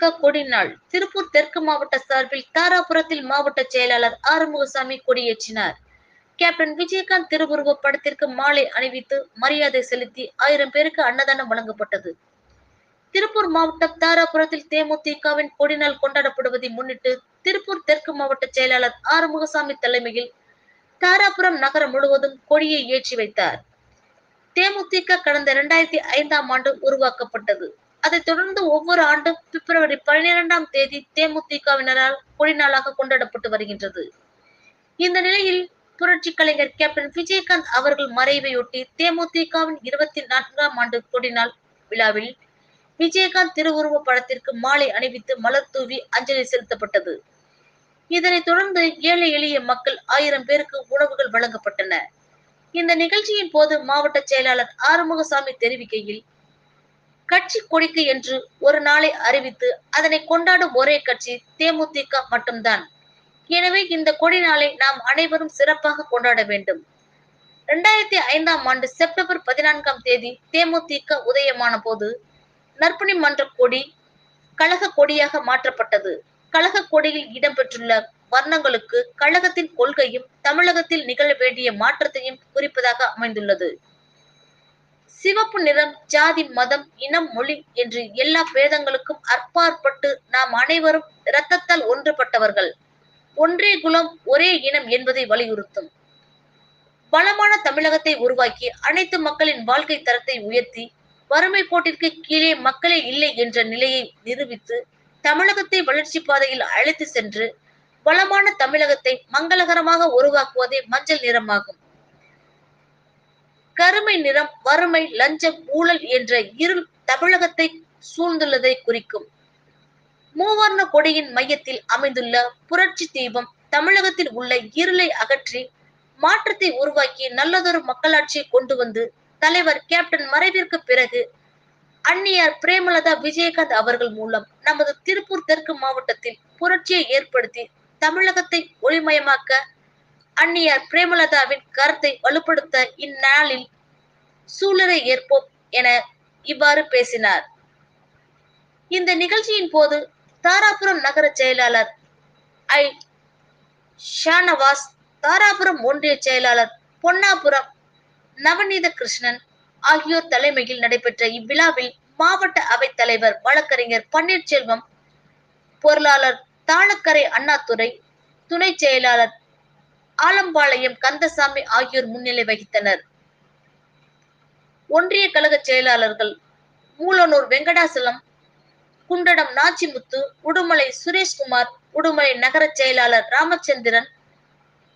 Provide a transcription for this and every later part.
தேமுதிக கொடிநாள். திருப்பூர் தெற்கு மாவட்ட சார்பில் தாராபுரத்தில் மாவட்ட செயலாளர் ஆறுமுகசாமி கொடியேற்றினார். கேப்டன் விஜயகாந்த் திருவுருவ படத்திற்கு மாலை அணிவித்து மரியாதை செலுத்தி ஆயிரம் பேருக்கு அன்னதானம் வழங்கப்பட்டது. திருப்பூர் மாவட்டம் தாராபுரத்தில் தேமுதிகவின் கொடிநாள் கொண்டாடப்படுவதை முன்னிட்டு திருப்பூர் தெற்கு மாவட்ட செயலாளர் ஆறுமுகசாமி தலைமையில் தாராபுரம் நகரம் முழுவதும் கொடியை ஏற்றி வைத்தார். தேமுதிக கடந்த இரண்டாயிரத்தி ஐந்தாம் ஆண்டு உருவாக்கப்பட்டது. அதைத் தொடர்ந்து ஒவ்வொரு ஆண்டும் பிப்ரவரி பன்னிரெண்டாம் தேதி தேமுதிகவினரால் கொடிநாளாக கொண்டாடப்பட்டு வருகின்றது. இந்த நிலையில் புரட்சி கலைஞர் கேப்டன் விஜயகாந்த் அவர்கள் மறைவையொட்டி தேமுதிகவின் இருபத்தி நான்காம் ஆண்டு கொடிநாள் விழாவில் விஜயகாந்த் திருவுருவ படத்திற்கு மாலை அணிவித்து மலர் தூவி அஞ்சலி செலுத்தப்பட்டது. இதனைத் தொடர்ந்து ஏழை எளிய மக்கள் ஆயிரம் பேருக்கு உணவுகள் வழங்கப்பட்டன. இந்த நிகழ்ச்சியின் போது மாவட்ட செயலாளர் ஆறுமுகசாமி தெரிவிக்கையில் கட்சி கொடிக்கு என்று ஒரு நாளை அறிவித்து அதனை கொண்டாடும் ஒரே கட்சி தேமுதிக மட்டும்தான். எனவே இந்த கொடி நாளை நாம் அனைவரும் சிறப்பாக கொண்டாட வேண்டும். இரண்டாயிரத்தி ஐந்தாம் ஆண்டு செப்டம்பர் பதினான்காம் தேதி தேமுதிக உதயமான போது நற்பணி மன்ற கொடி கழக கொடியாக மாற்றப்பட்டது. கழக கொடியில் இடம்பெற்றுள்ள வர்ணங்களுக்கு கழகத்தின் கொள்கையும் தமிழகத்தில் நிகழ வேண்டிய மாற்றத்தையும் குறிப்பதாக அமைந்துள்ளது. சிவப்பு நிறம் ஜாதி மதம் இனம் மொழி என்று எல்லா பேதங்களுக்கும் அற்பாற்பட்டு நாம் அனைவரும் இரத்தத்தால் ஒன்றுபட்டவர்கள். ஒன்றே குலம் ஒரே இனம் என்பதை வலியுறுத்தும். பலமான தமிழகத்தை உருவாக்கி அனைத்து மக்களின் வாழ்க்கை தரத்தை உயர்த்தி வறுமை கோட்டிற்கு கீழே மக்களே இல்லை என்ற நிலையை நிரூபித்து தமிழகத்தை வளர்ச்சி பாதையில் அழைத்து சென்று வளமான தமிழகத்தை மங்களகரமாக உருவாக்குவதே மஞ்சள் நிறமாகும். கருமை நிறம் வறுமை லஞ்சம் ஊழல் என்ற இருள் தமிழகத்தை சூழ்ந்துள்ளதை குறிக்கும். மூவர்ண கொடியின் மையத்தில் அமைந்துள்ள புரட்சி தீபம் தமிழகத்தில் உள்ள இருளை அகற்றி மாற்றத்தை உருவாக்கி நல்லதொரு மக்களாட்சியை கொண்டு வந்து தலைவர் கேப்டன் மறைவிற்கு பிறகு அந்நியார் பிரேமலதா விஜயகாந்த் அவர்கள் மூலம் நமது திருப்பூர் தெற்கு மாவட்டத்தில் புரட்சியை ஏற்படுத்தி தமிழகத்தை ஒளிமயமாக்க அந்நியார் பிரேமலதாவின் கருத்தை வலுப்படுத்த இந்நாளில் சூழலை ஏற்போம் என இவ்வாறு பேசினார். இந்த நிகழ்ச்சியின் போது தாராபுரம் நகர செயலாளர் ஐ. ஷானவாஸ் தாராபுரம் ஒன்றிய செயலாளர் பொன்னாபுரம் நவநீத கிருஷ்ணன் ஆகியோர் தலைமையில் நடைபெற்ற இவ்விழாவில் மாவட்ட அவைத் தலைவர் வழக்கறிஞர் பன்னீர்செல்வம் பொருளாளர் தாளக்கரை அண்ணாதுரை துணை செயலாளர் ஆலம்பாளையம் கந்தசாமி ஆகியோர் முன்னிலை வகித்தனர். ஒன்றிய கழக செயலாளர்கள் மூலனூர் வெங்கடாசலம் குண்டடம் நாச்சிமுத்து உடுமலை சுரேஷ்குமார் உடுமலை நகர செயலாளர் ராமச்சந்திரன்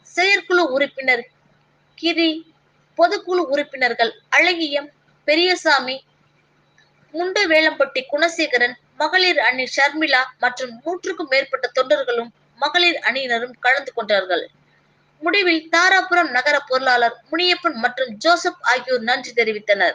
செயற்குழு உறுப்பினர் கிரி பொதுக்குழு உறுப்பினர்கள் அழகியம் பெரியசாமி முண்டு வேளம்பட்டி குணசேகரன் மகளிர் அணி ஷர்மிளா மற்றும் நூற்றுக்கும் மேற்பட்ட தொண்டர்களும் மகளிர் அணியினரும் கலந்து கொண்டார்கள். முடிவில் தாராபுரம் நகர பொருளாளர் முனியப்பன் மற்றும் ஜோசப் ஆகியோர் நன்றி தெரிவித்தனர்.